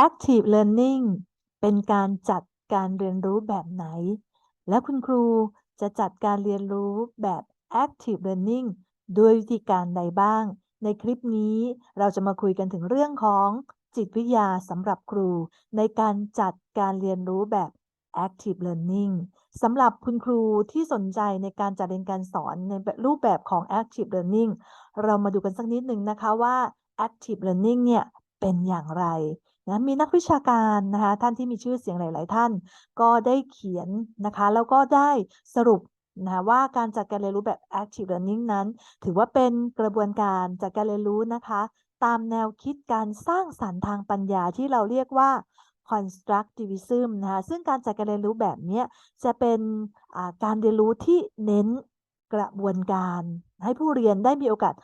active learning เป็นการจัดการเรียนรู้แบบไหน และคุณครูจะจัดการเรียนรู้แบบ active learning ด้วยวิธีการใดบ้าง ในคลิปนี้เราจะมาคุยกันถึงเรื่องของจิตวิทยาสำหรับครู ในการจัดการเรียนรู้แบบ active learning สำหรับคุณครูที่สนใจในการจัดเรียนการสอนในรูปแบบของ active learning เรามาดูกันสักนิดหนึ่งนะคะว่า active learning เนี่ยเป็นอย่างไร นะมีนักวิชาการนะคะท่านที่มีชื่อเสียงหลาย ๆ ท่าน ก็ได้เขียนนะคะแล้วก็ได้สรุปนะว่าการจัดการเรียนรู้แบบ active learning นั้น ถือว่าเป็นกระบวนการจัดการเรียนรู้นะคะ ตามแนวคิดการสร้างสรรค์ทางปัญญาที่เราเรียกว่า constructivism นะคะซึ่งการจัดการเรียนรู้แบบนี้จะเป็นการเรียนรู้ที่เน้นกระบวนการ ให้ผู้เรียนได้มีโอกาส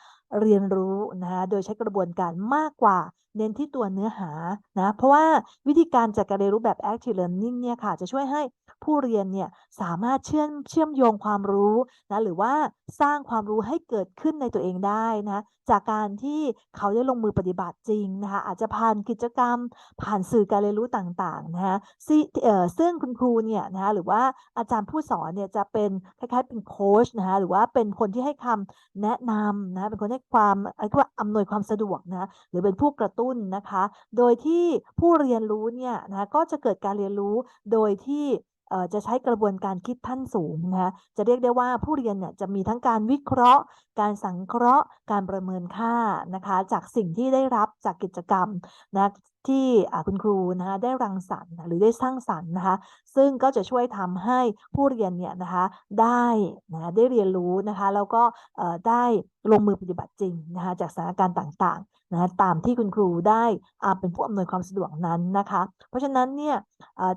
เรียนรู้นะคะโดยใช้กระบวนการมากกว่า เน้นที่ตัวเนื้อหานะเพราะว่าวิธีการจัดการเรียนรู้แบบ active learning เนี่ยค่ะจะช่วยให้ผู้เรียนเนี่ยสามารถเชื่อมเชื่อมโยงความรู้นะหรือว่าสร้างความรู้ให้เกิดขึ้นในตัวเองได้นะจากการที่เขาได้ลงมือปฏิบัติจริงนะคะอาจจะผ่านกิจกรรม ผ่านสื่อการเรียนรู้ต่างๆนะคะซึ่งคุณครูเนี่ยนะคะหรือว่าอาจารย์ผู้สอนเนี่ยจะเป็นคล้ายๆเป็นโค้ชนะคะหรือว่าเป็นคนที่ให้คำแนะนำนะเป็นคนให้ความอะไรว่าอำนวยความสะดวกนะหรือเป็นผู้กระตุ้นนะคะ โดยที่ผู้เรียนรู้เนี่ยนะก็จะเกิดการเรียนรู้โดยที่จะใช้กระบวนการคิดท่านสูงนะคะจะเรียกได้ว่าผู้เรียนเนี่ยจะมีทั้งการวิเคราะห์ การสังเคราะห์ การประเมินค่านะคะ จากสิ่งที่ได้รับจากกิจกรรมนะที่คุณครูนะคะได้รังสรรค์หรือได้สร้างสรรค์นะคะซึ่งก็จะช่วยทำให้ผู้เรียนเนี่ยนะคะได้นะได้เรียนรู้นะคะแล้วก็ได้ลงมือปฏิบัติจริงนะคะจากสถานการณ์ต่างๆนะตามที่คุณครูได้เป็นผู้อำนวยความสะดวกนั้นนะคะเพราะฉะนั้นเนี่ย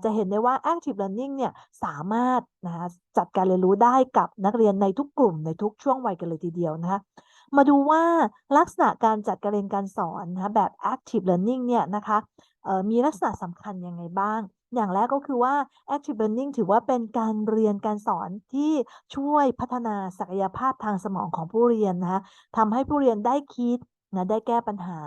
จะเห็นได้ว่า active learning เนี่ยสามารถนะะจัดการเรียนรู้ได้กับนักเรียนในทุกกลุ่มในทุกช่วงวัยกันเลยทีเดียวนะคะ มาดูว่าลักษณะการจัดการเรียนการสอนนะแบบ active learning เนี่ยนะคะมีลักษณะสำคัญยังไงบ้าง อย่างแรกก็คือว่า active learning ถือว่าเป็นการเรียนการสอนที่ช่วยพัฒนาศักยภาพทางสมองของผู้เรียนนะคะทำให้ผู้เรียนได้คิดนะได้แก้ปัญหา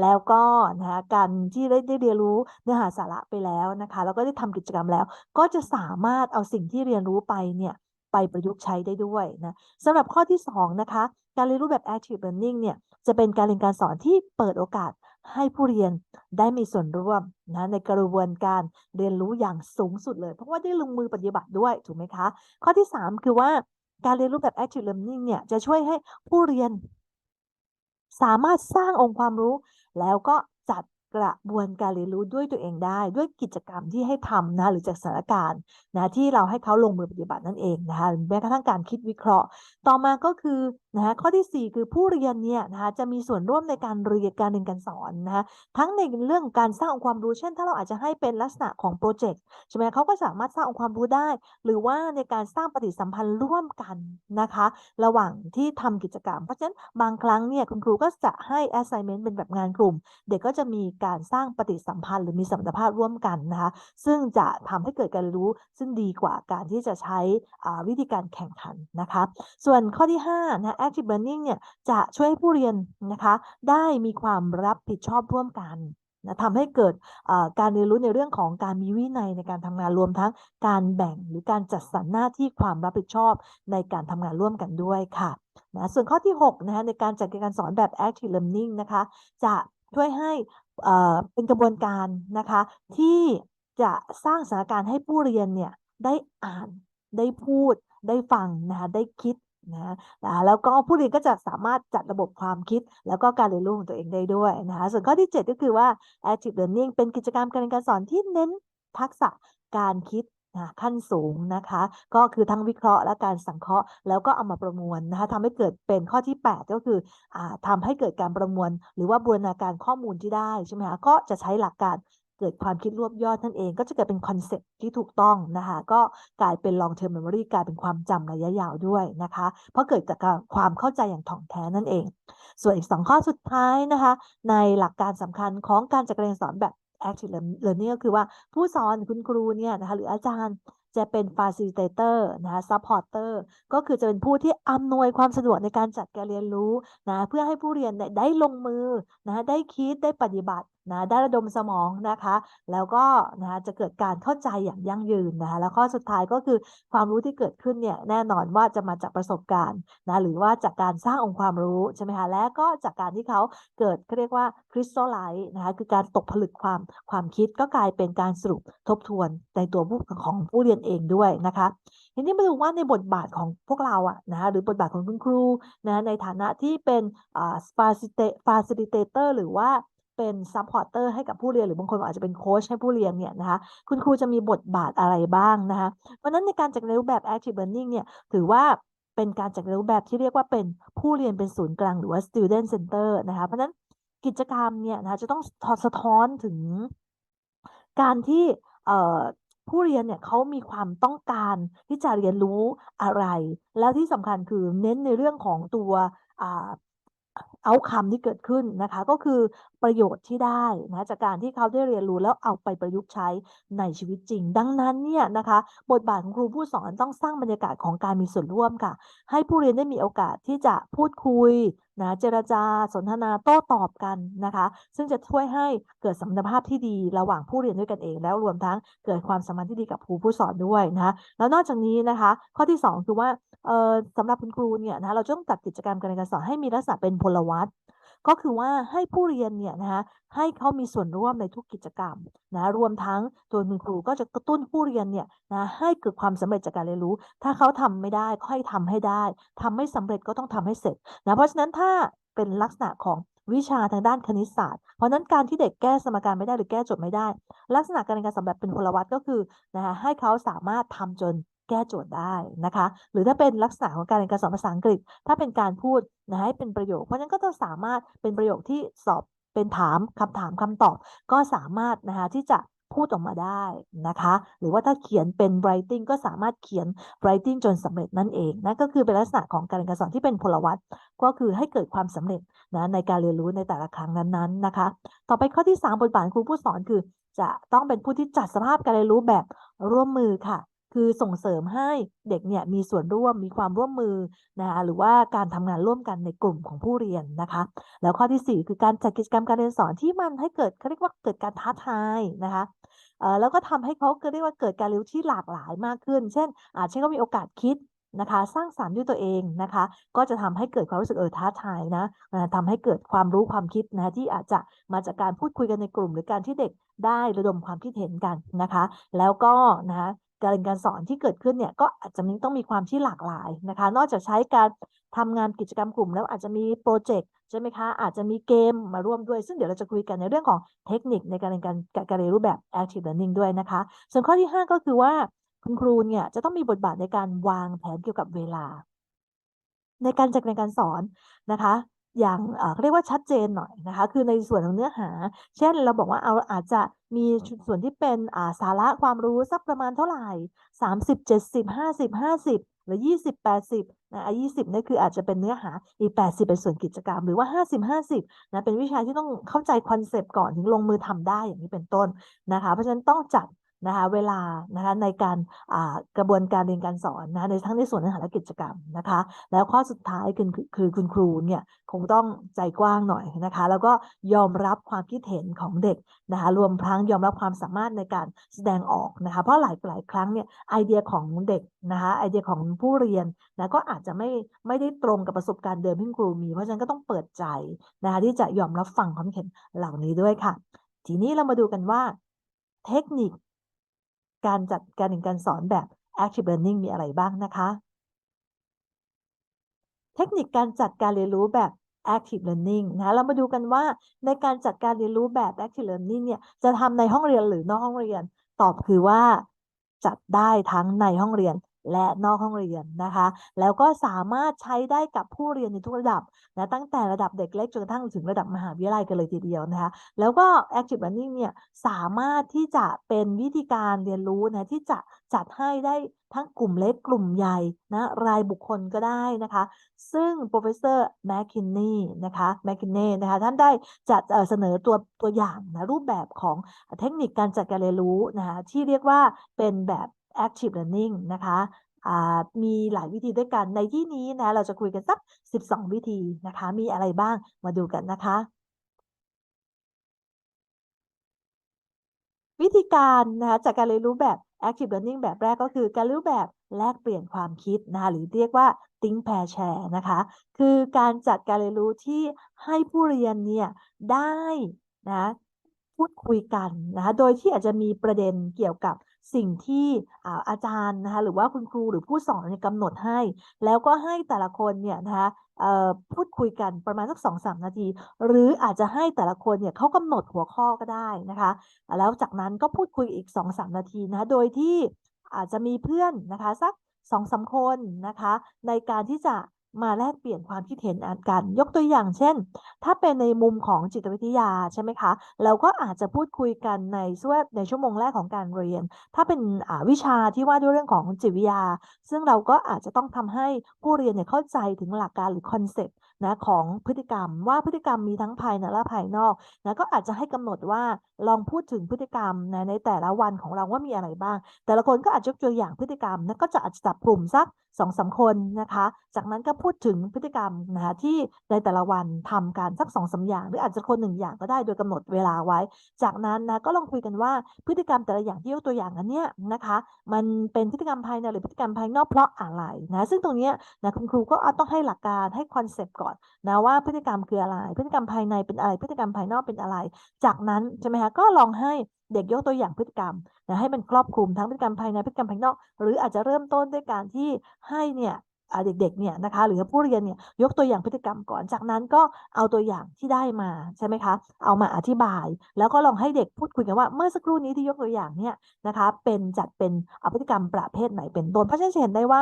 แล้วก็นะคะการที่ได้ได้เรียนรู้เนื้อหาสาระไปแล้วนะคะแล้วก็ได้ทำกิจกรรมแล้ว ก็จะสามารถเอาสิ่งที่เรียนรู้ไปเนี่ย ไปประยุกต์ใช้ได้ด้วยนะสำหรับข้อที่2นะคะการเรียนรู้แบบ active learning เนี่ยจะเป็นการเรียนการสอนที่เปิดโอกาสให้ผู้เรียนได้มีส่วนร่วมนะในกระบวนการเรียนรู้อย่างสูงสุดเลย เพราะว่าได้ลงมือปฏิบัติด้วยถูกไหมคะ ข้อที่ 3 คือว่าการเรียนรู้แบบ active learning เนี่ยจะช่วยให้ผู้เรียน สามารถสร้างองค์ความรู้ แล้วก็จัด กระบวนการเรียนรู้ด้วยตัวเองได้ ด้วยกิจกรรมที่ให้ทำนะหรือจากสถานการณ์นะที่เราให้เขาลงมือปฏิบัตินั่นเองนะคะแม้กระทั่งการคิดวิเคราะห์ ต่อมาก็คือนะคะข้อที่ 4 คือผู้เรียนเนี่ยนะคะจะมีส่วนร่วมในการเรียนการเรียนการสอนนะคะทั้งในเรื่องการสร้างองค์ความรู้เช่น ถ้าเราอาจจะให้เป็นลักษณะของโปรเจกต์ใช่ไหมเขาก็สามารถสร้างองค์ความรู้ได้ หรือว่าในการสร้างปฏิสัมพันธ์ร่วมกันนะคะ ระหว่างที่ทำกิจกรรม เพราะฉะนั้นบางครั้งเนี่ยคุณครูก็จะให้ assignment เป็นแบบงานกลุ่ม เด็กก็จะมีการสร้างปฏิสัมพันธ์ หรือมีสมรรถภาพร่วมกันนะคะซึ่งจะทำให้เกิดการรู้ซึ่งดีกว่าการที่จะใช้วิธีการแข่งขันนะคะ ส่วนข้อที่5นะ active learning เนี่ยจะช่วยให้ผู้เรียนนะคะได้มีความรับผิดชอบร่วมกันนะทำให้เกิดการเรียนรู้ในเรื่องของการมีวินัยในการทำงานรวมทั้งการแบ่งหรือการจัดสรรหน้าที่ความรับผิดชอบในการทำงานร่วมกันด้วยค่ะนะส่วนข้อที่6นะคะในการจัดการสอนแบบ active learning นะคะจะช่วยให้เป็นกระบวนการนะคะที่จะสร้างสถานการณ์ให้ผู้เรียนเนี่ยได้อ่านได้พูดได้ฟังนะคะได้คิด นะแล้วก็ผู้เรียนก็จะสามารถจัดระบบความคิด แล้วก็การเรียนรู้ของตัวเองได้ด้วยนะคะส่วนข้อที่ 7 ก็คือว่า active learning เป็นกิจกรรมการเรียนการสอนที่เน้นทักษะการคิดนะขั้นสูงนะคะ ก็คือทั้งวิเคราะห์และการสังเคราะห์ แล้วก็เอามาประมวลนะคะทำให้เกิดเป็นข้อที่ 8 ก็คืออทำให้เกิดการประมวล หรือว่าบูรณาการข้อมูลที่ได้ใช่ไหมคะก็จะใช้หลักการ เกิดความคิดรวบยอดนั่นเองก็จะเกิดเป็นคอนเซ็ปที่ถูกต้องนะคะก็กลายเป็น long term memory กลายเป็นความจำระยะยาวด้วยนะคะ เพราะเกิดจากความเข้าใจอย่างถ่องแท้นั่นเอง ส่วนอีกสองข้อสุดท้ายนะคะ ในหลักการสำคัญของการจัดการเรียนสอนแบบ active learning ก็คือว่าผู้สอนคุณครูเนี่ยนะคะหรืออาจารย์จะเป็น facilitator นะคะ supporter ก็คือจะเป็นผู้ที่อำนวยความสะดวกในการจัดการเรียนรู้นะเพื่อให้ผู้เรียนได้ลงมือนะได้คิดได้ปฏิบัติ นะได้ระดมสมองนะคะ แล้วก็นะจะเกิดการเข้าใจอย่างยั่งยืนนะคะแล้วข้อสุดท้ายก็คือความรู้ที่เกิดขึ้นเนี่ยแน่นอนว่าจะมาจากประสบการณ์นะหรือว่าจากการสร้างองค์ความรู้ใช่ไหมคะและก็จากการที่เขาเกิดเขาเรียกว่าคริสตัลไลท์นะคะคือการตกผลึกความความคิดก็กลายเป็นการสรุปทบทวนในตัวผู้ของผู้เรียนเองด้วยนะคะทีนี้มาดูว่าในบทบาทของพวกเราอะนะหรือบทบาทของคุณครูนะในฐานะที่เป็นอ่า facilitator หรือว่า เป็นซัพพอร์เตอร์ให้กับผู้เรียนหรือบางคนอาจจะเป็นโค้ชให้ผู้เรียนเนี่ยนะคะคุณครูจะมีบทบาทอะไรบ้างนะคะเพราะนั้นในการจัดในรูปแบบ active learning เนี่ยถือว่าเป็นการจัดในรูปแบบที่เรียกว่าเป็นผู้เรียนเป็นศูนย์กลางหรือว่า student center นะคะเพราะนั้นกิจกรรมเนี่ยนะคะจะต้องสะท้อนถึงการที่ผู้เรียนเนี่ยเขามีความต้องการที่จะเรียนรู้อะไร แล้วที่สำคัญคือเน้นในเรื่องของตัว เอาคำที่เกิดขึ้นนะคะ ก็คือประโยชน์ที่ได้นะจากการที่เขาได้เรียนรู้แล้วเอาไปประยุกต์ใช้ในชีวิตจริง ดังนั้นเนี่ยนะคะ บทบาทของครูผู้สอนต้องสร้างบรรยากาศของการมีส่วนร่วมค่ะ ให้ผู้เรียนได้มีโอกาสที่จะพูดคุย นะเจรจาสนทนาโต้ตอบกันนะคะ ซึ่งจะช่วยให้เกิดสัมพันธภาพที่ดีระหว่างผู้เรียนด้วยกันเอง แล้วรวมทั้งเกิดความสัมพันธ์ที่ดีกับครูผู้สอนด้วยนะแล้วนอกจากนี้นะคะ ข้อที่ 2 คือว่าเออสำหรับคุณครูเนี่ยนะเราต้องจัดกิจกรรมการเรียนการสอนให้มีลักษณะเป็นพลวัต ก็คือว่าให้ผู้เรียนเนี่ยนะคะให้เขามีส่วนร่วมในทุกกิจกรรมนะรวมทั้งตัวคุณครูก็จะกระตุ้นผู้เรียนเนี่ยนะให้เกิดความสำเร็จจากการเรียนรู้ ถ้าเขาทำไม่ได้ค่อยทำให้ได้ทำไม่สำเร็จก็ต้องทำให้เสร็จนะเพราะฉะนั้นถ้าเป็นลักษณะของวิชาทางด้านคณิตศาสตร์ เพราะนั้นการที่เด็กแก้สมการไม่ได้หรือแก้โจทย์ไม่ได้ ลักษณะการเรียนการสอนแบบเป็นพลวัตก็คือนะคะให้เขาสามารถทำจน แก้โจทย์ได้นะคะ หรือถ้าเป็นลักษณะของการเรียนการสอนภาษาอังกฤษ ถ้าเป็นการพูดนะให้เป็นประโยค เพราะฉะนั้นก็จะสามารถเป็นประโยคที่สอบเป็นถามคำถามคำตอบ ก็สามารถนะคะที่จะพูดออกมาได้นะคะ หรือว่าถ้าเขียนเป็น writing ก็สามารถเขียน writing จนสำเร็จนั่นเองนั่นก็คือเป็นลักษณะของการเรียนการสอนที่เป็นพลวัตก็คือให้เกิดความสำเร็จนะในการเรียนรู้ในแต่ละครั้งนั้นๆนะคะ ต่อไปข้อที่ 3 บทบาทครูผู้สอนคือ จะต้องเป็นผู้ที่จัดสภาพการเรียนรู้แบบร่วมมือค่ะ คือส่งเสริมให้เด็กเนี่ยมีส่วนร่วมมีความร่วมมือนะคะหรือว่าการทำงานร่วมกันในกลุ่มของผู้เรียนนะคะ แล้วข้อที่ 4 คือการจัดกิจกรรมการเรียนสอนที่มันให้เกิดเขาเรียกว่าเกิดการท้าทายนะคะเอ่อแล้วก็ทำให้เขาเรียกว่าเกิดการเรียนที่หลากหลายมากขึ้น เช่น อาจจะเขามีโอกาสคิดนะคะ สร้างสรรค์ด้วยตัวเองนะคะ ก็จะทำให้เกิดความรู้สึกเออท้าทายนะทำให้เกิดความรู้ความคิดนะที่อาจจะมาจากการพูดคุยกันในกลุ่ม หรือการที่เด็กได้ระดมความคิดเห็นกันนะคะ แล้วก็นะคะ การเรียนการสอนที่เกิดขึ้นเนี่ยก็อาจจะต้องมีความที่หลากหลายนะคะ นอกจากใช้การทำงานกิจกรรมกลุ่มแล้วอาจจะมีโปรเจกต์ใช่ไหมคะ อาจจะมีเกมมาร่วมด้วย ซึ่งเดี๋ยวเราจะคุยกันในเรื่องของเทคนิคในการเรียนการการเรียนรู้แบบ active learning ด้วยนะคะ ส่วนข้อที่ 5 ก็คือว่าคุณครูเนี่ยจะต้องมีบทบาทในการวางแผนเกี่ยวกับเวลา ในการจัดการการสอนนะคะอย่างเรียกว่าชัดเจนหน่อยนะคะ คือในส่วนของเนื้อหา เช่นเราบอกว่าเอาอาจจะ มีส่วนที่เป็นสาระความรู้สักประมาณเท่าไหร่30 70 50 50หรือ20 80นะ20นี่คืออาจจะเป็นเนื้อหาอีก80เป็นส่วนกิจกรรม หรือว่า50 50นะเป็นวิชาที่ต้องเข้าใจคอนเซปต์ก่อนถึงลงมือทำได้อย่างนี้เป็นต้นนะคะ เพราะฉะนั้นต้องจัด นะคะเวลานะคะในการกระบวนการเรียนการสอนนะในทั้งในส่วนเนื้อหาและกิจกรรมนะคะ แล้วข้อสุดท้ายคือคือคุณครูเนี่ยคงต้องใจกว้างหน่อยนะคะ แล้วก็ยอมรับความคิดเห็นของเด็กนะคะรวมทั้งยอมรับความสามารถในการแสดงออกนะคะเพราะหลายหลายครั้งเนี่ยไอเดียของเด็กนะคะไอเดียของผู้เรียนนะก็อาจจะไม่ไม่ได้ตรงกับประสบการณ์เดิมที่ครูมี เพราะฉะนั้นก็ต้องเปิดใจนะคะที่จะยอมรับฟังความเห็นเหล่านี้ด้วยค่ะ ทีนี้เรามาดูกันว่าเทคนิค การจัดการเรียนการสอนแบบ active learning มีอะไรบ้างนะคะ เทคนิคการจัดการเรียนรู้แบบ active learning นะเรามาดูกันว่าในการจัดการเรียนรู้แบบ active learning เนี่ยจะทำในห้องเรียนหรือนอกห้องเรียน ตอบคือว่าจัดได้ทั้งในห้องเรียน และนอกห้องเรียนนะคะ แล้วก็สามารถใช้ได้กับผู้เรียนในทุกระดับนะตั้งแต่ระดับเด็กเล็กจนกระทั่งถึงระดับมหาวิทยาลัยกันเลยทีเดียวนะคะ แล้วก็ active learning เนี่ยสามารถที่จะเป็นวิธีการเรียนรู้นะที่จะจัดให้ได้ทั้งกลุ่มเล็กกลุ่มใหญ่นะรายบุคคลก็ได้นะคะ ซึ่ง professor McKinney นะคะ McKinney นะคะ ท่านได้จัดเสนอตัวตัวอย่างนะรูปแบบของเทคนิคการจัดการเรียนรู้นะคะที่เรียกว่าเป็นแบบ active learning นะคะมีหลายวิธีด้วยกันในที่นี้นะเราจะคุยกันสัก 12 วิธีนะคะ มีอะไรบ้างมาดูกันนะคะ วิธีการนะคะจากการเรียนรู้แบบ active learning แบบแรกก็คือการเรียนรู้แบบแลกเปลี่ยนความคิดนะคะหรือเรียกว่า think pair share นะคะ คือการจัดการเรียนรู้ที่ให้ผู้เรียนเนี่ยได้นะพูดคุยกันนะคะโดยที่อาจจะมีประเด็นเกี่ยวกับ สิ่งที่อาอาจารย์นะคะหรือว่าคุณครูหรือผู้สอนกำหนดให้ แล้วก็ให้แต่ละคนเนี่ยนะคะพูดคุยกันประมาณสักสองสามนาที หรืออาจจะให้แต่ละคนเนี่ยเขากำหนดหัวข้อก็ได้นะคะ แล้วจากนั้นก็พูดคุยอีก2-3นาทีนะคะโดยที่อาจจะมีเพื่อนนะคะสัก2องสาคนนะคะ ในการที่จะ มาแลกเปลี่ยนความคิดเห็นกัน ยกตัวอย่างเช่น ถ้าเป็นในมุมของจิตวิทยาใช่ไหมคะ เราก็อาจจะพูดคุยกันในช่วงในชั่วโมงแรกของการเรียน ถ้าเป็นวิชาที่ว่าด้วยเรื่องของจิตวิทยา ซึ่งเราก็อาจจะต้องทำให้ผู้เรียนเนี่ยเข้าใจถึงหลักการหรือคอนเซ็ปต์ นะของพฤติกรรมว่าพฤติกรรมมีทั้งภายในและภายนอกนะก็อาจจะให้กำหนดว่าลองพูดถึงพฤติกรรมนะในแต่ละวันของเราว่ามีอะไรบ้าง แต่ละคนก็อาจจะยกตัวอย่างพฤติกรรมนะก็จะอาจจะจับกลุ่มสักสองสาคนนะคะ จากนั้นก็พูดถึงพฤติกรรมนะคะที่ในแต่ละวันทำการสักสองสาอย่าง หรืออาจจะคนหนึ่งอย่างก็ได้โดยกำหนดเวลาไว้ จากนั้นนะก็ลองคุยกันว่าพฤติกรรมแต่ละอย่างที่ยกตัวอย่างอันเนี้ยนะคะ มันเป็นพฤติกรรมภายในหรือพฤติกรรมภายนอกเพราะอะไรนะซึ่งตรงนี้นะคุณครูก็ต้องให้หลักการให้คอนเซปต์ก่อนนะว่าพฤติกรรมคืออะไร พฤติกรรมภายในเป็นอะไร พฤติกรรมภายนอกเป็นอะไร จากนั้นใช่ไหมคะก็ลองให้เด็กยกตัวอย่างพฤติกรรมนะให้มันครอบคลุมทั้งพฤติกรรมภายในพฤติกรรมภายนอก หรืออาจจะเริ่มต้นด้วยการที่ให้เนี่ย เด็กๆเนี่ยนะคะหรือผู้เรียนเนี่ยยกตัวอย่างพฤติกรรมก่อนจากนั้นก็เอาตัวอย่างที่ได้มาใช่ไหมคะเอามาอธิบาย แล้วก็ลองให้เด็กพูดคุยกันว่าเมื่อสักครู่นี้ที่ยกตัวอย่างเนี่ยนะคะเป็นจัดเป็นพฤติกรรมประเภทไหนเป็นต้นเพราะฉะนั้นเห็นได้ว่า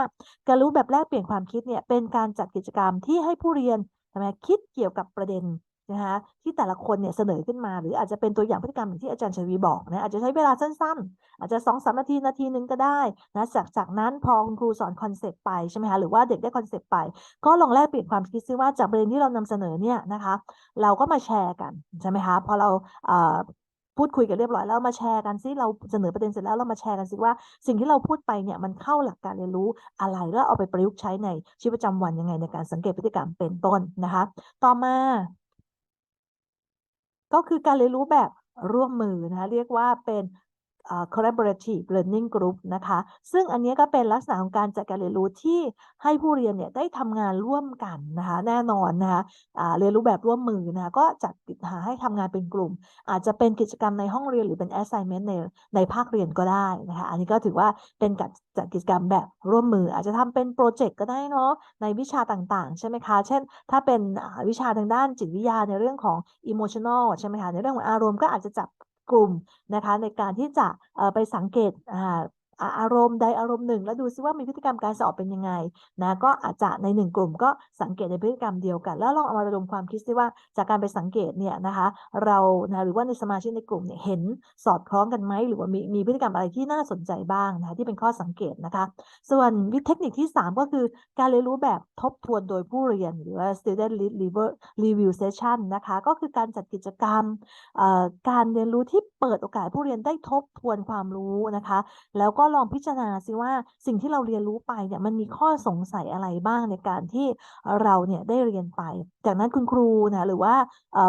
การรู้แบบแลกเปลี่ยนความคิดเนี่ยเป็นการจัดกิจกรรมที่ให้ผู้เรียนใช่ไหมคิดเกี่ยวกับประเด็น นะคะที่แต่ละคนเนี่ยเสนอขึ้นมา หรืออาจจะเป็นตัวอย่างพฤติกรรมอย่างที่อาจารย์ชวีบอกนะอาจจะใช้เวลาสั้นๆ อาจจะสองสามนาทีนาทีนึงก็ได้นะจากจากนั้นพอคุณครูสอนคอนเซปต์ไปใช่ไหมคะหรือว่าเด็กได้คอนเซปต์ไป ก็ลองแลกเปลี่ยนความคิดซิว่าจากประเด็นที่เรานำเสนอเนี่ยนะคะเราก็มาแชร์กันใช่ไหมคะพอเราพูดคุยกันเรียบร้อยแล้วมาแชร์กันซิเราเสนอประเด็นเสร็จแล้วเรามาแชร์กันซิว่า สิ่งที่เราพูดไปเนี่ยมันเข้าหลักการเรียนรู้อะไรแล้วเอาไปประยุกต์ใช้ในชีวิตประจำวันยังไงในการสังเกตพฤติกรรมเป็นต้นนะคะ ต่อมา ก็คือการเรียนรู้แบบร่วมมือนะคะเรียกว่าเป็น collaborative learning group นะคะ ซึ่งอันนี้ก็เป็นลักษณะของการจัดการเรียนรู้ที่ให้ผู้เรียนเนี่ยได้ทำงานร่วมกันนะคะ แน่นอนนะคะเรียนรู้แบบร่วมมือนะคะก็จัดหาให้ทำงานเป็นกลุ่ม อาจจะเป็นกิจกรรมในห้องเรียนหรือเป็น assignment ในในภาคเรียนก็ได้นะคะ อันนี้ก็ถือว่าเป็นการจัดกิจกรรมแบบร่วมมือ อาจจะทำเป็นโปรเจกต์ก็ได้เนาะในวิชาต่างๆ ใช่ไหมคะ เช่น ถ้าเป็นวิชาทางด้านจิตวิทยาในเรื่องของ emotional ใช่ไหมคะในเรื่องของอารมณ์ก็อาจจะจับ กลุ่มนะคะในการที่จะไปสังเกต อารมณ์ใดอารมณ์หนึ่ง แล้วดูซิว่ามีพฤติกรรมการสอบเป็นยังไงนะก็อาจจะในหนึ่งกลุ่มก็สังเกตในพฤติกรรมเดียวกัน แล้วลองเอามาระดมความคิดซิว่าจากการไปสังเกตเนี่ยนะคะเรานะหรือว่าในสมาชิกในกลุ่มเนี่ยเห็นสอดคล้องกันไหมหรือว่ามีมีพฤติกรรมอะไรที่น่าสนใจบ้างนะคะที่เป็นข้อสังเกตนะคะ ส่วนวิธีเทคนิคที่ 3 ก็คือการเรียนรู้แบบทบทวนโดยผู้เรียน หรือว่า student review session นะคะก็คือการจัดกิจกรรมการเรียนรู้ที่เปิดโอกาสผู้เรียนได้ทบทวนความรู้นะคะ แล้วก็ลองพิจารณาซิว่าสิ่งที่เราเรียนรู้ไปเนี่ยมันมีข้อสงสัยอะไรบ้างในการที่เราเนี่ยได้เรียนไป จากนั้นคุณครูนะหรือว่า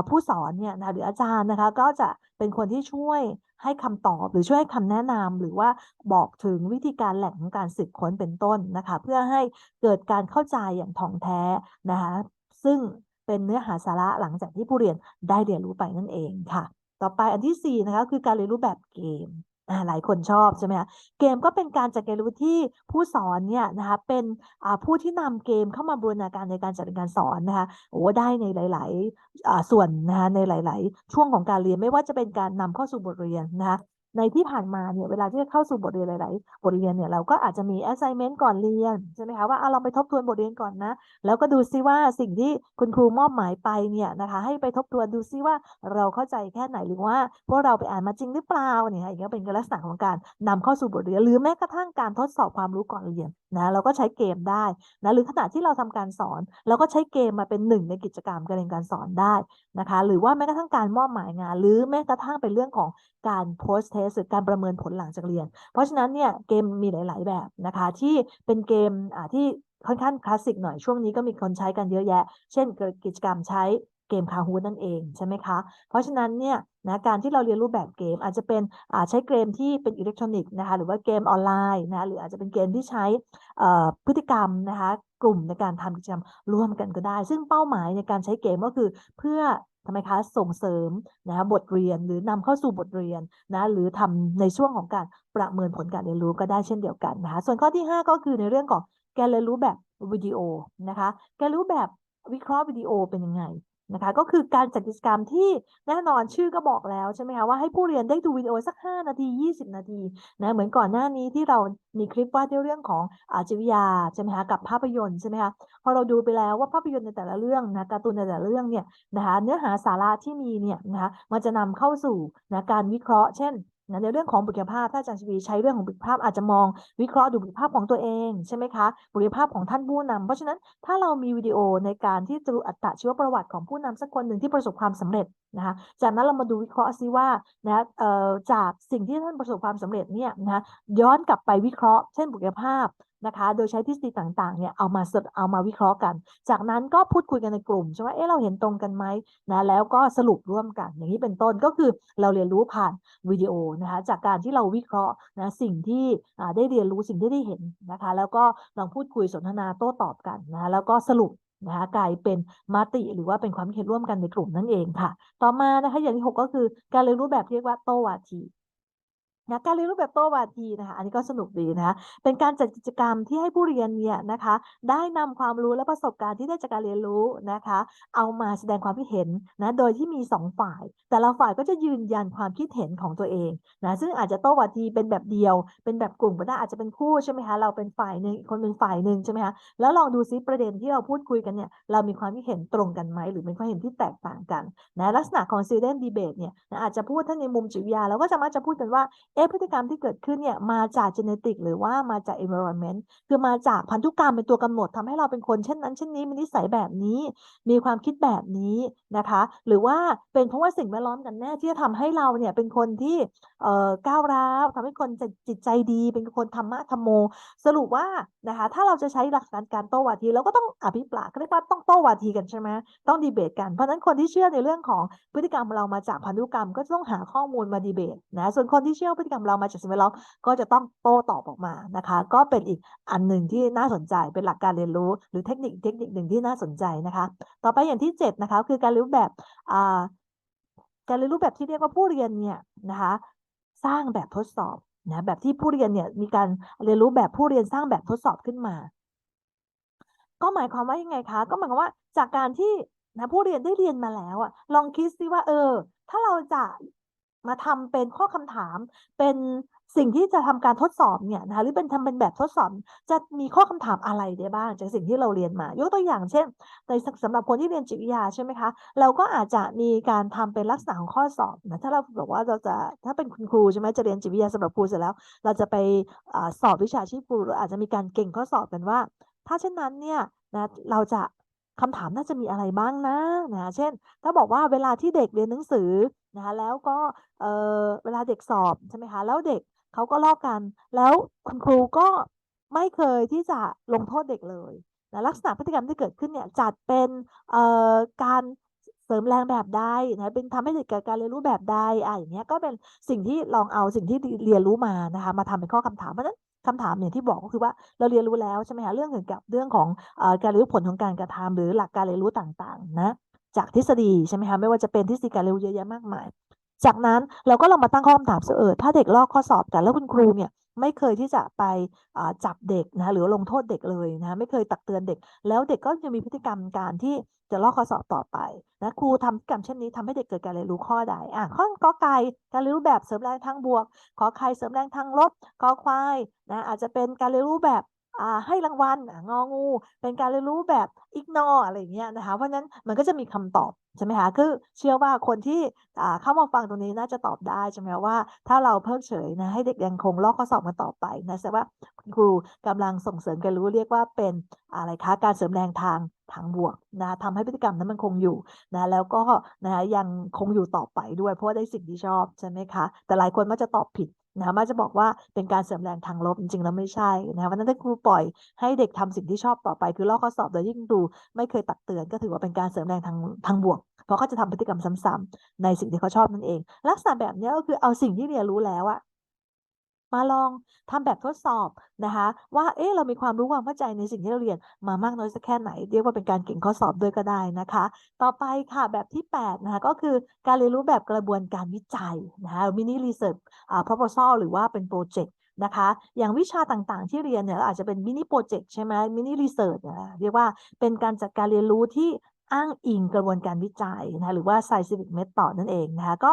ผู้สอนเนี่ยนะหรืออาจารย์นะคะ ก็จะเป็นคนที่ช่วยให้คำตอบหรือช่วยให้คำแนะนำหรือว่าบอกถึงวิธีการแหล่งของการสืบค้นเป็นต้นนะคะ เพื่อให้เกิดการเข้าใจอย่างถ่องแท้นะคะ ซึ่งเป็นเนื้อหาสาระหลังจากที่ผู้เรียนได้เรียนรู้ไปนั่นเองค่ะ ต่อไปอันที่4นะคะคือการเรียนรู้แบบเกม หลายคนชอบใช่ไหมคะเกมก็เป็นการจัดการรู้ที่ผู้สอนเนี่ยนะคะเป็นผู้ที่นำเกมเข้ามาบูรณาการในการจัดการสอนนะคะโอ้ได้ในหลาย ๆ ส่วนนะคะในหลาย ๆ ช่วงของการเรียนไม่ว่าจะเป็นการนำเข้าสู่บทเรียนนะคะ ในที่ผ่านมาเนี่ยเวลาที่จะเข้าสู่บทเรียนหลาย ๆ บทเรียนเนี่ยเราก็อาจจะมี assignment ก่อนเรียนใช่ไหมคะว่าเราไปทบทวนบทเรียนก่อนนะ แล้วก็ดูซิว่าสิ่งที่คุณครูมอบหมายไปเนี่ยนะคะให้ไปทบทวนดูซิว่าเราเข้าใจแค่ไหนหรือว่าพวกเราไปอ่านมาจริงหรือเปล่าเนี่ยอย่างเงี้ยเป็นลักษณะของการนำเข้าสู่บทเรียนหรือแม้กระทั่งการทดสอบความรู้ก่อนเรียน นะเราก็ใช้เกมได้นะหรือขณะที่เราทำการสอนเราก็ใช้เกมมาเป็นหนึ่งในกิจกรรมการเรียนการสอนได้นะคะ หรือว่าแม้กระทั่งการมอบหมายงาน หรือแม้กระทั่งเป็นเรื่องของการโพสเทสหรือการประเมินผลหลังจากเรียน เพราะฉะนั้นเนี่ยเกมมีหลาย ๆ แบบนะคะ ที่เป็นเกมที่ค่อนข้างคลาสสิกหน่อยช่วงนี้ก็มีคนใช้กันเยอะแยะ เช่นกิจกรรมใช้ เกมคาฮูนั่นเองใช่ไหมคะ เพราะฉะนั้นเนี่ยนะการที่เราเรียนรู้แบบเกม อาจจะเป็นใช้เกมที่เป็นอิเล็กทรอนิกส์นะคะหรือว่าเกมออนไลน์นะหรืออาจจะเป็นเกมที่ใช้พฤติกรรมนะคะกลุ่มในการทำกิจกรรมร่วมกันก็ได้ ซึ่งเป้าหมายในการใช้เกมก็คือเพื่อทำไมคะส่งเสริมนะคะบทเรียนหรือนำเข้าสู่บทเรียนนะหรือทำในช่วงของการประเมินผลการเรียนรู้ก็ได้เช่นเดียวกันนะคะส่วนข้อที่ 5 ก็คือในเรื่องของการเรียนรู้แบบวิดีโอนะคะการรู้แบบวิเคราะห์วิดีโอเป็นยังไง นะคะก็คือการจัดกิจกรรมที่แน่นอนชื่อก็บอกแล้วใช่ไหมคะว่าให้ผู้เรียนได้ดูวิดีโอสัก 5 นาที 20 นาทีนะเหมือนก่อนหน้านี้ที่เรามีคลิปว่าเรื่องของอาจิวิยาใช่ไหมคะกับภาพยนตร์ใช่ไหมคะพอเราดูไปแล้วว่าภาพยนตร์ในแต่ละเรื่องนะการ์ตูนในแต่ละเรื่องเนี่ยนะคะเนื้อหาสาระที่มีเนี่ยนะคะมันจะนำเข้าสู่นะการวิเคราะห์ เช่น นะในเรื่องของบุคลิกภาพถ้าอาจารย์ชวีใช้เรื่องของบุคลิกภาพอาจจะมองวิเคราะห์ดูบุคลิกภาพของตัวเองใช่ไหมคะบุคลิกภาพของท่านผู้นำเพราะฉะนั้นถ้าเรามีวิดีโอในการที่จะดูอัตชีวประวัติของผู้นำสักคนหนึ่งที่ประสบความสำเร็จนะคะจากนั้นเรามาดูวิเคราะห์ซิว่านะจากสิ่งที่ท่านประสบความสำเร็จเนี่ยนะคะย้อนกลับไปวิเคราะห์เช่นบุคลิกภาพนะคะ โดยใช้ทฤษฎีต่างๆเนี่ยเอามาเอามาวิเคราะห์กัน จากนั้นก็พูดคุยกันในกลุ่มใช่ไหมเอ๊ะเราเห็นตรงกันไหมนะแล้วก็สรุปร่วมกัน อย่างนี้เป็นต้นก็คือเราเรียนรู้ผ่านวิดีโอนะคะจากการที่เราวิเคราะห์นะสิ่งที่ได้เรียนรู้สิ่งที่ได้เห็นนะคะ แล้วก็ลองพูดคุยสนทนาโต้ตอบกันนะคะแล้วก็สรุป นะคะกลายเป็นมติหรือว่าเป็นความคิดเห็นร่วมกันในกลุ่มนั่นเองค่ะ ต่อมานะคะอย่างที่ 6 ก็คือการเรียนรู้แบบเรียกว่าโตวาที นะการเรียนรู้แบบโตวาทีนะคะ อันนี้ก็สนุกดีนะคะ เป็นการจัดกิจกรรมที่ให้ผู้เรียนเนี่ยนะคะ ได้นำความรู้และประสบการณ์ที่ได้จากการเรียนรู้นะคะ เอามาแสดงความคิดเห็นนะ โดยที่มี 2 ฝ่าย แต่ละฝ่ายก็จะยืนยันความคิดเห็นของตัวเองนะ ซึ่งอาจจะโตวาทีเป็นแบบเดียว เป็นแบบกลุ่มก็ได้อาจจะเป็นคู่ใช่ไหมคะ เราเป็นฝ่ายหนึ่งคนเป็นฝ่ายหนึ่งใช่ไหมคะ แล้วลองดูซิประเด็นที่เราพูดคุยกันเนี่ย เรามีความคิดเห็นตรงกันไหมหรือเป็นความเห็นที่แตกต่างกันนะ ลักษณะของ student debate เนี่ยอาจจะพูดถ้าในมุมจิตวิทยาเราก็จะมักจะพูดกันว่าอ๊ะพฤติกรรมที่เกิดขึ้นเนี่ยมาจากจ e เนติกหรือว่ามาจาก environment คือมาจากพันธุกรรมเป็นตัวกำหนดทำให้เราเป็นคนเช่นนั้นเช่นนี้มีนิสัยแบบนี้ มีความคิดแบบนี้นะคะ หรือว่าเป็นเพราะว่าสิ่งแวดล้อมกันแน่ที่จะทำให้เราเนี่ยเป็นคนที่เอ่อก้าวร้าวทำให้คนจิตใจดี เป็นคนธรรมะธรรมโม สรุปว่านะคะถ้าเราจะใช้หลักการการโต้วาทีเราก็ต้องอภิปรายก็เรียกว่าต้องโต้วาทีกันใช่ไหมต้องดีเบตกันเพราะฉะนั้นคนที่เชื่อในเรื่องของพฤติกรรมเรามาจากพันธุกรรมก็ต้องหาข้อมูลมาดีเบตนะส่วนคนที่เชื่อพฤติกรรมเรามาจากสิ่งแวดล้อมก็จะต้องโต้ตอบออกมานะคะ ก็เป็นอีกอันหนึ่งที่น่าสนใจเป็นหลักการเรียนรู้ หรือเทคนิคเทคนิคหนึ่งที่น่าสนใจนะคะ ต่อไปอย่างที่7นะคะคือการเรียนรู้แบบการเรียนรู้แบบที่เรียกว่าผู้เรียนเนี่ยนะคะสร้างแบบทดสอบนะแบบที่ผู้เรียนเนี่ยมีการเรียนรู้แบบผู้เรียนสร้างแบบทดสอบขึ้นมา ก็หมายความว่ายังไงคะ ก็หมายความว่าจากการที่นะผู้เรียนได้เรียนมาแล้วอะลองคิดซิว่าเออ ถ้าเราจะ มาทำเป็นข้อคำถาม เป็นสิ่งที่จะทำการทดสอบเนี่ยนะคะหรือเป็นทำเป็นแบบทดสอบ จะมีข้อคำถามอะไรได้บ้างจากสิ่งที่เราเรียนมา ยกตัวอย่างเช่นในสำหรับคนที่เรียนจิตวิทยาใช่ไหมคะ เราก็อาจจะมีการทำเป็นลักษณะของข้อสอบนะถ้าเราบอกว่าเราจะถ้าเป็นคุณครูใช่ไหมจะเรียนจิตวิทยาสำหรับครูเสร็จแล้ว เราจะไปอสอบวิชาชีพครูหรืออาจจะมีการเก่งข้อสอบกันว่า ถ้าเช่นนั้นเนี่ยนะเราจะ คำถามน่าจะมีอะไรบ้างนะนะเช่น ถ้าบอกว่าเวลาที่เด็กเรียนหนังสือนะคะแล้วก็เออเวลาเด็กสอบใช่ไหมคะแล้วเด็กเขาก็ลอกกัน แล้วคุณครูก็ไม่เคยที่จะลงโทษเด็กเลยนะลักษณะพฤติกรรมที่เกิดขึ้นเนี่ยจัดเป็นเอ่อการเสริมแรงแบบใดนะเป็นทำให้เด็กเกิดการเรียนรู้แบบใดอะอย่างเงี้ยก็เป็นสิ่งที่ลองเอาสิ่งที่เรียนรู้มานะคะมาทำเป็นข้อคำถามเพราะฉะนั้น คำถามอย่างที่บอกก็คือว่าเราเรียนรู้แล้วใช่ไหมคะเรื่องเกี่ยวกับเรื่องของอการเรียนรู้ผลของการกระทำหรือหลักการเรียนรู้ต่างๆนะจากทฤษฎีใช่ไหมคะไม่ว่าจะเป็นทฤษฎีการเรียนรู้เยอะแยะมากมาย จากนั้นเราก็ลองมาตั้งข้อคำถามเออถ้าเด็กลอกข้อสอบกันแล้วคุณครูเนี่ยไม่เคยที่จะไปจับเด็กนะหรือลงโทษเด็กเลยนะไม่เคยตักเตือนเด็ก แล้วเด็กก็จะมีพฤติกรรมการที่ จะลอกข้อสอบต่อไปนะครูทำพฤติกรรมเช่นนี้ทำให้เด็กเกิดการเรียนรู้ข้อใดอะข้อกอไก่การเรียนรู้แบบเสริมแรงทางบวก ขอไข่เสริมแรงทางลบกอควายนะอาจจะเป็นการเรียนรู้แบบให้รางวัลงองู เป็นการเรียนรู้แบบอิกนออะไรเงี้ยนะคะ เพราะนั้นมันก็จะมีคำตอบใช่ไหมคะคือเชื่อว่าคนที่เข้ามาฟังตรงนี้น่าจะตอบได้ใช่ไหมว่า ถ้าเราเพิกเฉยนะให้เด็กยังคงลอกข้อสอบมาต่อไปนะแสดงว่า ครูกำลังส่งเสริมการรู้เรียกว่าเป็นอะไรคะการเสริมแรงทางทางบวกนะทำให้พฤติกรรมนั้นมันคงอยู่นะแล้วก็นะยังคงอยู่ต่อไปด้วย เพราะได้สิ่งที่ชอบใช่ไหมคะแต่หลายคนมักจะตอบผิดนะมักจะบอกว่าเป็นการเสริมแรงทางลบจริงๆแล้วไม่ใช่นะเพราะนั้นถ้าครูปล่อยให้เด็กทำสิ่งที่ชอบต่อไป คือลอกข้อสอบโดยที่ครูไม่เคยตักเตือนก็ถือว่าเป็นการเสริมแรงทางทางบวกเพราะเขาจะทำพฤติกรรมซ้ำๆในสิ่งที่เขาชอบนั่นเอง ลักษณะแบบนี้ก็คือเอาสิ่งที่เรียนรู้แล้วอะ มาลองทำแบบทดสอบนะคะ ว่าเอ๊ะเรามีความรู้ความเข้าใจในสิ่งที่เราเรียนมามากน้อยสักแค่ไหน เรียกว่าเป็นการเก่งข้อสอบด้วยก็ได้นะคะ ต่อไปค่ะแบบที่8นะคะก็คือการเรียนรู้แบบกระบวนการวิจัยนะคะมินิรีเสิร์ชอ่า proposal หรือว่าเป็นโปรเจกต์นะคะอย่างวิชาต่างๆ ที่เรียนเนี่ยอาจจะเป็นมินิโปรเจกต์ใช่ไหมมินิรีเสิร์ชเนี่ยเรียกว่าเป็นการจัดการเรียนรู้ที่ อ้างอิงกระบวนการวิจัยนะคะหรือว่า scientific method นั่นเองนะคะก็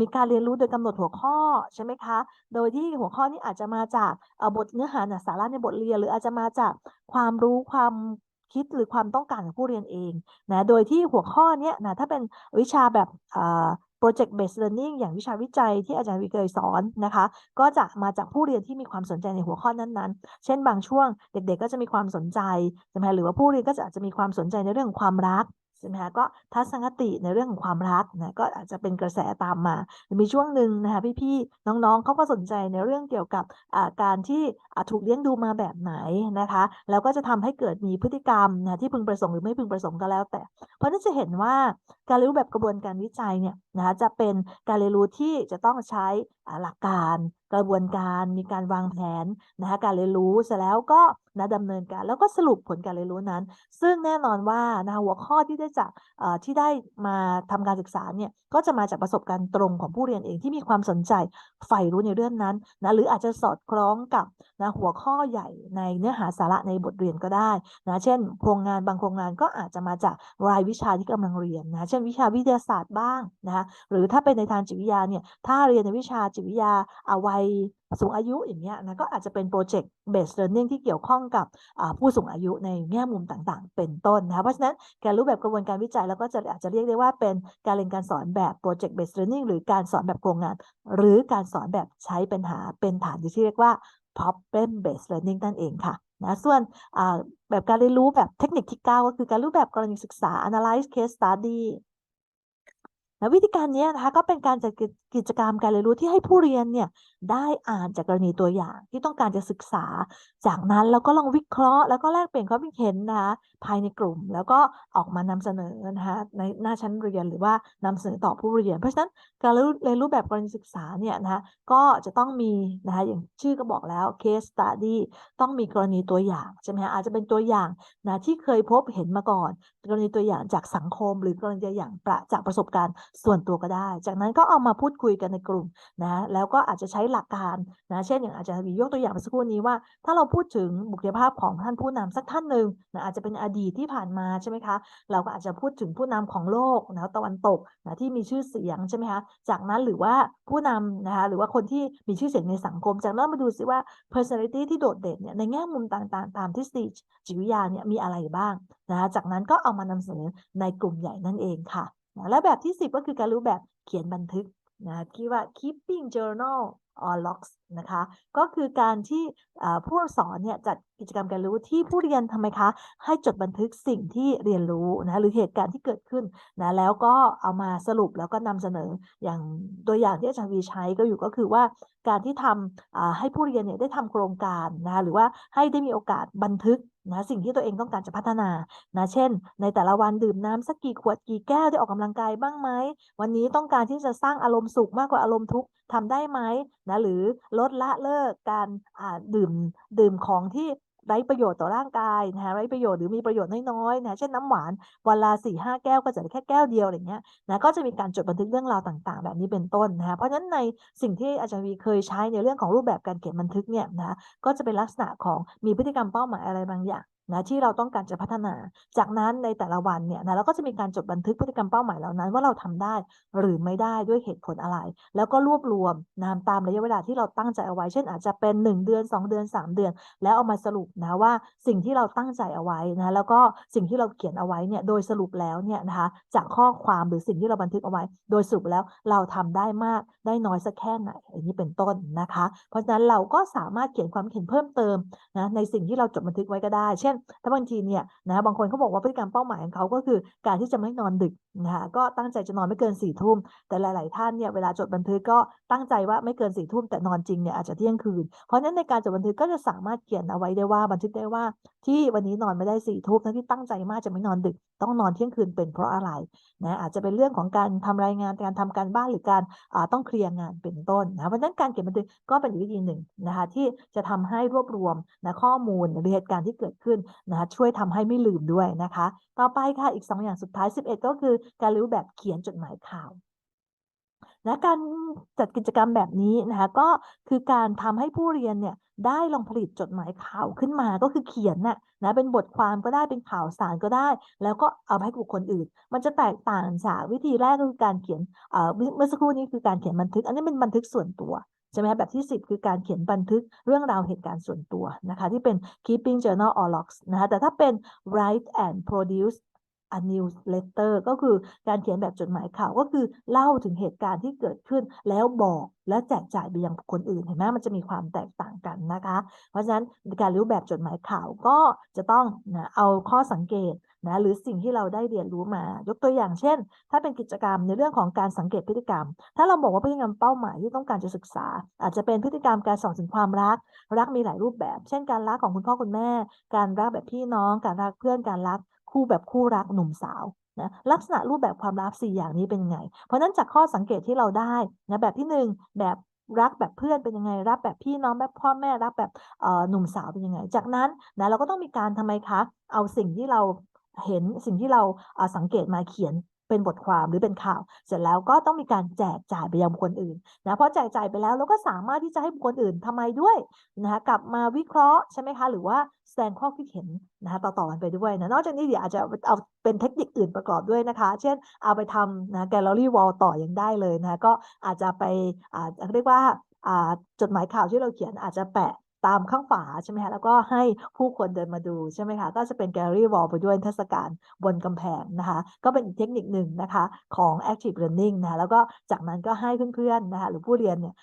มีการเรียนรู้โดยกำหนดหัวข้อใช่ไหมคะ โดยที่หัวข้อนี้อาจจะมาจากเอ่อบทเนื้อหาเนื้อสาระในบทเรียน หรืออาจจะมาจากความรู้ความคิดหรือความต้องการของผู้เรียนเองนะโดยที่หัวข้อนี้นะถ้าเป็นวิชาแบบ project based learning อย่างวิชาวิจัยที่อาจารย์วิเกยสอนนะคะ ก็จะมาจากผู้เรียนที่มีความสนใจในหัวข้อนั้นๆ เช่นบางช่วงเด็กๆ ก็จะมีความสนใจใช่ไหมหรือว่าผู้เรียนก็จะอาจจะมีความสนใจในเรื่องความรัก ช่ไหมคะก็ทัศนคติในเรื่องของความรักนะก็อาจจะเป็นกระแสตามมามีช่วงหนึ่งนะคะพี่ๆน้องๆเขาก็สนใจในเรื่องเกี่ยวกับการที่ถูกเลี้ยงดูมาแบบไหนนะคะแล้วก็จะทำให้เกิดมีพฤติกรรมนะที่พึงประสงค์หรือไม่พึงประสงค์ก็แล้วแต่ เพราะนั้นจะเห็นว่าการเรียนรู้แบบกระบวนการวิจัยเนี่ยนะคะจะเป็นการเรียนรู้ที่จะต้องใช้ หลักการกระบวนการมีการวางแผนนะคะการเรียนรู้เสร็จแล้วก็นะดำเนินการแล้วก็สรุปผลการเรียนรู้นั้น ซึ่งแน่นอนว่านะหัวข้อที่ได้จากเอ่อที่ได้มาทำการศึกษาเนี่ยก็จะมาจากประสบการณ์ตรงของผู้เรียนเองที่มีความสนใจใฝ่รู้ในเรื่องนั้นนะหรืออาจจะสอดคล้องกับนะหัวข้อใหญ่ในเนื้อหาสาระในบทเรียนก็ได้นะเช่น โครงงานบางโครงงานก็อาจจะมาจากรายวิชาที่กำลังเรียนนะเช่นวิชาวิทยาศาสตร์บ้างนะคะหรือถ้าเป็นในทางจิตวิทยาเนี่ยถ้าเรียนในวิชาจิตวิทยาอาวัยสูงอายุอย่างเงี้ยนะก็อาจจะเป็นโปรเจกต์ based learning ที่เกี่ยวข้องกับผู้สูงอายุในแง่มุมต่างๆ เป็นต้นนะคะเพราะฉะนั้นการรู้แบบกระบวนการวิจัยแล้วก็จะอาจจะเรียกได้ว่าเป็นการเรียนการสอนแบบ project based learning หรือการสอนแบบโครงงาน หรือการสอนแบบใช้ปัญหาเป็นฐานที่เรียกว่า problem based learning นั่นเองค่ะนะส่วนแบบการเรียนรู้แบบเทคนิคที่ 9 ก็คือการรู้แบบกรณีศึกษา analyze case study นะวิธีการนี้นะคะก็เป็นการจัดกิจกิจกรรมการเรียนรู้ที่ให้ผู้เรียนเนี่ย ได้อ่านจากกรณีตัวอย่างที่ต้องการจะศึกษา จากนั้นเราก็ลองวิเคราะห์ แล้วก็แลกเปลี่ยนความคิดเห็นนะคะภายในกลุ่ม แล้วก็ออกมานำเสนอนะคะในหน้าชั้นเรียนหรือว่านำเสนอต่อผู้เรียน เพราะฉะนั้นการเรียนรู้แบบกรณีศึกษาเนี่ยนะคะก็จะต้องมีนะคะอย่างชื่อก็บอกแล้ว case study ต้องมีกรณีตัวอย่างใช่ไหมคะอาจจะเป็นตัวอย่างนะที่เคยพบเห็นมาก่อน กรณีตัวอย่างจากสังคม หรือกรณีตัวอย่างประจากประสบการณ์ส่วนตัวก็ได้ จากนั้นก็เอามาพูดคุยกันในกลุ่มนะแล้วก็อาจจะใช้หลักการนะเช่นอย่างอาจารย์มียกตัวอย่างเมื่อสักครู่นี้ว่า ถ้าเราพูดถึงบุคลิกภาพของท่านผู้นำสักท่านหนึ่งนะอาจจะเป็นอดีตที่ผ่านมาใช่ไหมคะเราก็อาจจะพูดถึงผู้นำของโลกนะตะวันตกนะที่มีชื่อเสียงใช่ไหมคะจากนั้นหรือว่าผู้นำนะคะหรือว่าคนที่มีชื่อเสียงในสังคม จากนั้นมาดูซิว่า personality ที่โดดเด่นเนี่ยในแง่มุมต่างๆ ตามทฤษฎีจิตวิทยาเนี่ยมีอะไรบ้างนะจากนั้นก็เอามานำเสนอในกลุ่มใหญ่นั่นเองค่ะ และแบบที่ 10 ก็คือการรู้แบบเขียนบันทึกนะที่ว่า keeping journal or logs นะคะ ก็คือการที่ผู้สอนเนี่ยจัดกิจกรรมการรู้ที่ผู้เรียนทำไมคะ ให้จดบันทึกสิ่งที่เรียนรู้นะหรือเหตุการณ์ที่เกิดขึ้นนะแล้วก็เอามาสรุปแล้วก็นำเสนออย่างตัวอย่างที่อาจารย์วีใช้ก็อยู่ก็คือว่าการที่ทำให้ผู้เรียนเนี่ยได้ทำโครงการนะหรือว่าให้ได้มีโอกาสบันทึกนะสิ่งที่ตัวเองต้องการจะพัฒนานะเช่น ในแต่ละวันดื่มน้ำสักกี่ขวดกี่แก้วได้ออกกำลังกายบ้างไหมวันนี้ต้องการที่จะสร้างอารมณ์สุขมากกว่าอารมณ์ทุกข์ทำได้ไหมนะหรือลดละเลิกการดื่มดื่มของที่ไร้ประโยชน์ต่อร่างกายนะฮะไร้ประโยชน์หรือมีประโยชน์น้อยๆนะเช่นน้ำหวานวันละสี่ห้าแก้วก็จะแค่แก้วเดียวอะไรเงี้ยนะก็จะมีการจดบันทึกเรื่องราวต่างๆ แบบนี้เป็นต้นนะฮะเพราะฉะนั้นในสิ่งที่อาจารย์วีเคยใช้ในเรื่องของรูปแบบการเขียนบันทึกเนี่ยนะก็จะเป็นลักษณะของมีพฤติกรรมเป้าหมายอะไรบางอย่าง นะที่เราต้องการจะพัฒนา จากนั้นในแต่ละวันเนี่ยนะเราก็จะมีการจดบันทึกพฤติกรรมเป้าหมายเหล่านั้น ว่าเราทำได้หรือไม่ได้ด้วยเหตุผลอะไร แล้วก็รวบรวมนามตามระยะเวลาที่เราตั้งใจเอาไว้ เช่นอาจจะเป็น 1 เดือน 2 เดือน 3 เดือน แล้วเอามาสรุปนะว่าสิ่งที่เราตั้งใจเอาไว้นะแล้วก็สิ่งที่เราเขียนเอาไว้เนี่ยโดยสรุปแล้วเนี่ยนะคะจากข้อความหรือสิ่งที่เราบันทึกเอาไว้ โดยสรุปแล้วเราทำได้มากได้น้อยสักแค่ไหนอันนี้เป็นต้นนะคะ เพราะฉะนั้นเราก็สามารถเขียนความเห็นเพิ่มเติมนะในสิ่งที่เราจดบันทึกไว้ก็ได้ เช่นถ้าบางทีเนี่ยนะบางคนเขาบอกว่าพฤติกรรมเป้าหมายของเขาก็คือการที่จะไม่นอนดึกนะคะก็ตั้งใจจะนอนไม่เกิน4ี่ทุ่มแต่หลาย ๆ ท่านเนี่ยเวลาจดบันทึกก็ตั้งใจว่าไม่เกิน4ี่ทุ่มแต่นอนจริงเนี่ยอาจจะเที่ยงคืน เพราะฉะนั้นในการจดบันทึกก็จะสามารถเขียนเอาไว้ได้ว่าบันทึกได้ว่าที่วันนี้นอนไม่ได้4ี่ทุ่มทั้งที่ตั้งใจมากจะไม่นอนดึก ต้องนอนเที่ยงคืนเป็นเพราะอะไรนะอาจจะเป็นเรื่องของการทำรายงานการทำการบ้านหรือการต้องเคลียร์งานเป็นต้นนะเพราะฉะนั้นการเขียนบันทึกก็เป็นวิธีหนึ่งนะคะที่จะทำให้รวบรวมนะข้อมูลหรือเหตุการณ์ที่เกิดขึ้นนะช่วยทำให้ไม่ลืมด้วยนะคะ ต่อไปค่ะอีก 2 อย่างสุดท้าย 11 ก็คือการรู้แบบเขียนจดหมายข่าวนะการจัดกิจกรรมแบบนี้นะคะก็คือการทำให้ผู้เรียนเนี่ยได้ลองผลิตจดหมายข่าวขึ้นมาก็คือเขียนน่ะนะเป็นบทความก็ได้เป็นข่าวสารก็ได้ แล้วก็เอาไปให้บุคคลอื่น มันจะแตกต่างจากวิธีแรกก็คือการเขียนเมื่อสักครู่นี้คือการเขียนบันทึก อันนี้เป็นบันทึกส่วนตัว ช่ไหมแบบที่ 10 คือการเขียนบันทึกเรื่องราวเหตุการณ์ส่วนตัวนะคะที่เป็น keeping journal or logs นะคะแต่ถ้าเป็น write and produce a newsletter ก็คือการเขียนแบบจดหมายข่าวก็คือเล่าถึงเหตุการณ์ที่เกิดขึ้น แล้วบอกและแจกจ่ายไปยังคนอื่นเห็นไหมมันจะมีความแตกต่างกันนะคะ เพราะฉะนั้นการรู้แบบจดหมายข่าวก็จะต้องนะเอาข้อสังเกตนะหรือสิ่งที่เราได้เรียนรู้มา ยกตัวอย่างเช่น ถ้าเป็นกิจกรรมในเรื่องของการสังเกตพฤติกรรม ถ้าเราบอกว่าพฤติกรรมเป้าหมายที่ต้องการจะศึกษา อาจจะเป็นพฤติกรรมการสองถึงความรัก รักมีหลายรูปแบบ เช่น การรักของคุณพ่อคุณแม่ การรักแบบพี่น้อง การรักเพื่อนการรัก คู่แบบคู่รักหนุ่มสาวนะลักษณะรูปแบบความรัก4อย่างนี้เป็นยังไง เพราะนั้นจากข้อสังเกตที่เราได้นะแบบที่ 1 แบบรักแบบเพื่อนเป็นยังไง รักแบบพี่น้องแบบพ่อแม่รักแบบหนุ่มสาวเป็นยังไง จากนั้นนะเราก็ต้องมีการทำไมคะ เอาสิ่งที่เราเห็นสิ่งที่เราสังเกตมาเขียน เป็นบทความหรือเป็นข่าว เสร็จแล้วก็ต้องมีการแจกจ่ายไปยังบุคคลอื่นนะเพอแจกจ่ายไปแล้วเราก็สามารถที่จะให้บุคคลอื่นทำไมด้วยนะคะกลับมาวิเคราะห์ใช่ไหมคะหรือว่าแสดงข้อคิดเห็นนะคะต่อๆกันไปด้วยนะนอกจากนี้เดี๋ยวอาจจะเอาเป็นเทคนิคอื่นประกอบด้วยนะคะ เช่นเอาไปทำนะแกลเลอรี่วอลต่อยังได้เลยนะก็อาจจะไปอ่าเรียกว่าจดหมายข่าวที่เราเขียนอาจจะแปะ ตามข้างฝาใช่ไหมคะแล้วก็ให้ผู้คนเดินมาดูใช่ไหมคะก็จะเป็นแกลเลอรี่วอลไปด้วยเทศกาลบนกำแพงนะคะก็เป็นอีกเทคนิคหนึ่งนะคะของ Active Learning นะคะแล้วก็จากนั้นก็ให้เพื่อนๆนะคะหรือผู้เรียนเนี่ย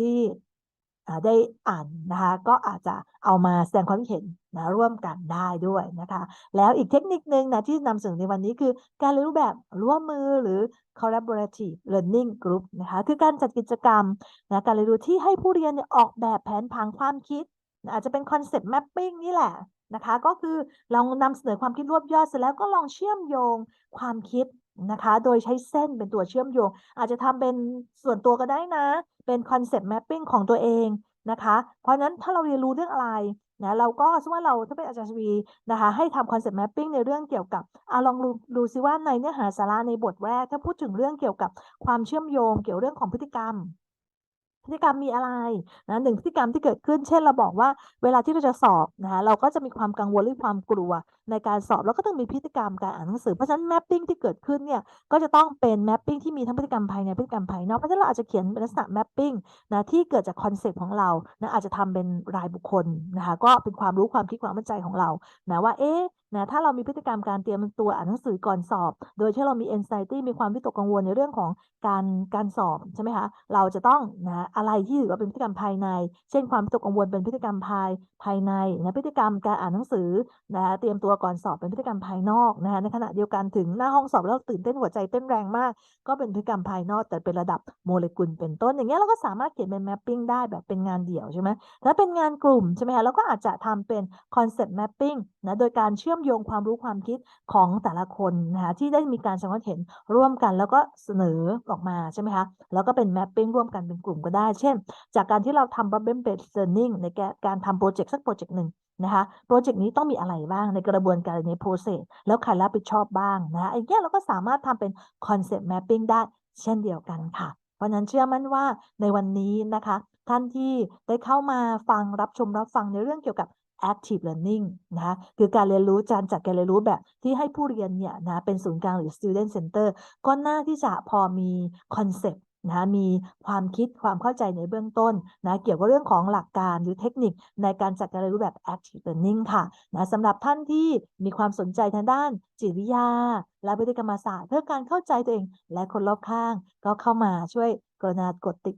ที่ ได้อ่านนะคะก็อาจจะเอามาแสดงความคิดเห็นนะร่วมกันได้ด้วยนะคะ แล้วอีกเทคนิคนึงนะที่นำเสนอในวันนี้คือการเรียนรู้แบบร่วมมือหรือ collaborative learning group นะคะคือการจัดกิจกรรมนะการเรียนรู้ที่ให้ผู้เรียนออกแบบแผนผังความคิดนะอาจจะเป็น concept mapping นี่แหละนะคะ ก็คือลองนำเสนอความคิดรวบยอดเสร็จแล้วก็ลองเชื่อมโยงความคิด นะคะ โดยใช้เส้นเป็นตัวเชื่อมโยง อาจจะทำเป็นส่วนตัวก็ได้นะ เป็น concept mapping ของตัวเองนะคะ เพราะนั้นถ้าเราเรียนรู้เรื่องอะไรนะเราก็สมมติว่าเราถ้าเป็นอาจารย์ชวีนะคะให้ทำ concept mapping ในเรื่องเกี่ยวกับอาลองดูดูซิว่าในเนื้อหาสาระในบทแรก ถ้าพูดถึงเรื่องเกี่ยวกับความเชื่อมโยง เกี่ยวเรื่องของพฤติกรรม พฤติกรรมมีอะไรนะหนึ่งพฤติกรรมที่เกิดขึ้น เช่นเราบอกว่าเวลาที่เราจะสอบนะคะเราก็จะมีความกังวลหรือความกลัว ในการสอบแล้วก็ต้องมีพฤติกรรมการอ่านหนังสือเพราะฉะนั้นแมปปิ้งที่เกิดขึ้นเนี่ยก็จะต้องเป็นแมปปิ้งที่มีทั้งพฤติกรรมภายในพฤติกรรมภายนอกเพราะฉะนั้นเราอาจจะเขียนเป็นลักษณะแมปปิ้งนะที่เกิดจากคอนเซ็ปต์ของเรานะอาจจะทำเป็นรายบุคคลนะคะก็เป็นความรู้ความคิดความมั่นใจของเรานะว่าเอ๊ะนะถ้าเรามีพฤติกรรมการเตรียมตัวอ่านหนังสือก่อนสอบ โดยที่เรามี anxiety มีความวิตกกังวลในเรื่องของการการสอบใช่ไหมคะเราจะต้องนะอะไรที่ถือว่าเป็นพฤติกรรมภายใน เช่นความวิตกกังวลเป็นพฤติกรรมภายภายในนะพฤติกรรมการอ่านหนังสือนะเตรียมตัวก่อนสอบเป็นพฤติกรรมภายนอกนะคะในขณะเดียวกันถึงหน้าห้องสอบแล้วตื่นเต้นหัวใจเต้นแรงมาก ก็เป็นพฤติกรรมภายนอกแต่เป็นระดับโมเลกุลเป็นต้น อย่างเงี้ยเราก็สามารถเขียนเป็นแมปปิ้งได้แบบเป็นงานเดี่ยวใช่ไหมถ้าเป็นงานกลุ่มใช่ไหมคะเราก็อาจจะทำเป็นคอนเซปต์แมปปิ้งนะโดยการเชื่อมโยงความรู้ความคิดของแต่ละคนนะคะที่ได้มีการสังเกตเห็นร่วมกันแล้วก็เสนอออกมาใช่ไหมคะแล้วก็เป็นแมปปิ้งร่วมกันเป็นกลุ่มก็ได้ เช่น จากการที่เราทำ problem based learning ในการทำโปรเจกต์สักโปรเจกต์หนึ่ง นะคะโปรเจกต์นี้ต้องมีอะไรบ้างในกระบวนการใน process แล้วใครรับผิดชอบบ้างนะคะไอ้เนี้ยเราก็สามารถทำเป็น concept mapping ได้เช่นเดียวกันค่ะ เพราะนั้นเชื่อมั่นว่าในวันนี้นะคะ ท่านที่ได้เข้ามาฟังรับชมรับฟังในเรื่องเกี่ยวกับ active learning นะคะคือการเรียนรู้การจัดการเรียนรู้แบบที่ให้ผู้เรียนเนี่ยนะเป็นศูนย์กลางหรือ student center ก็น่าที่จะพอมี concept นะมีความคิดความเข้าใจในเบื้องต้นนะเกี่ยวกับเรื่องของหลักการหรือเทคนิคในการจัดการเรียนรู้แบบ active learning ค่ะนะสำหรับท่านที่มีความสนใจทางด้านจิตวิทยา และพฤติกรรมศาสตร์ เพื่อการเข้าใจตัวเองและคนรอบข้าง ก็เข้ามาช่วยกรณากดติด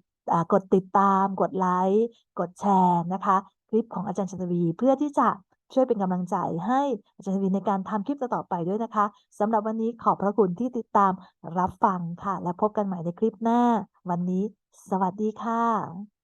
กดติดตาม กดไลค์ กดแชร์นะคะ คลิปของอาจารย์ชนวีเพื่อที่จะ ช่วยเป็นกำลังใจให้อาจารย์ทวีในการทำคลิปต่อไปด้วยนะคะสำหรับวันนี้ขอบพระคุณที่ติดตามรับฟังค่ะ และพบกันใหม่ในคลิปหน้า วันนี้ สวัสดีค่ะ